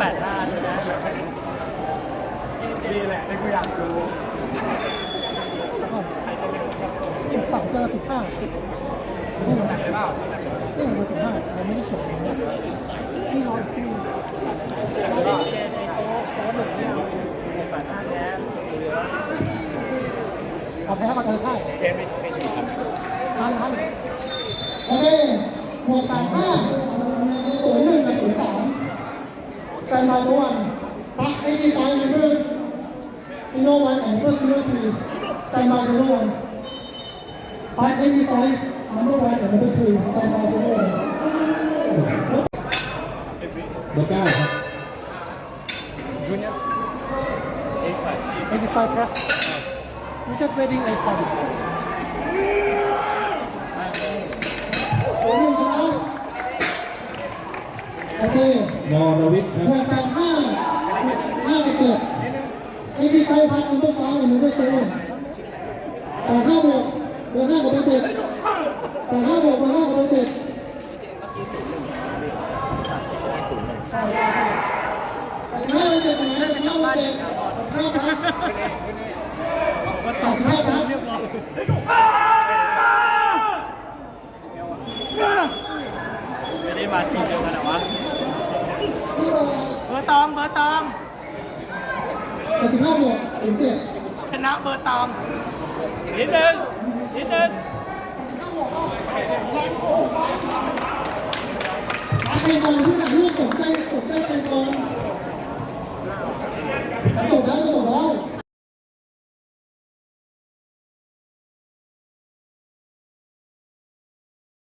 แปดล้านใช่ไหมดีแหละที่กูอยากรู้สิบสองเจอสิบห้านี่ไงใช่เปล่านี่ไงเบอสิบห้าเราไม่ได้เขียนนะที่ร้อยที่เอาแพ้มาเจอค่ายเชฟไม่ไม่ฉีดครันท่านโอเคบวกแปดห้าศูนย์หนึ่งกับศูนย์สาม stand by one. Pass 85, reverse 01 and reverse 03. Stand by number 1. Five eighty-five number 1 and number two. Stand by number 1. เบอร์เก้าครับ Junior A5 85 plus we just waiting A5 โอเคนอรวิทย์คหรับกแปดห้าห้ากับเจ็ดไอ้ที่ไฟพัดมันก็ฟ้ามันก็เซเว่นแปดห้าบวกเบอร์ห้ากับเบอร์เจ็ดแปดห้าบวกเบอร์ห้ากับเบอร์เจ็ดใช่ใช่ใช่แปดห้าเบอร์เจ็ดไหนแปดห้าเบอร์เจ็ดแปดห้าพัดแปดห้าพัดเรียบร้อยไม่ได้มาทีมเดียวกันเหรอวะ นี่เบอร์อะไร เบอ ร์ตอมเบอร์ตอมแปดสิบห้าบวกศูนย์เจ็ดชนะเบอร์ตอมนิดนึงนิดนึงอาเซนบอลทุกอย่างลูกสนใจสนใจเซนบอลจบแล้วจบแล้ว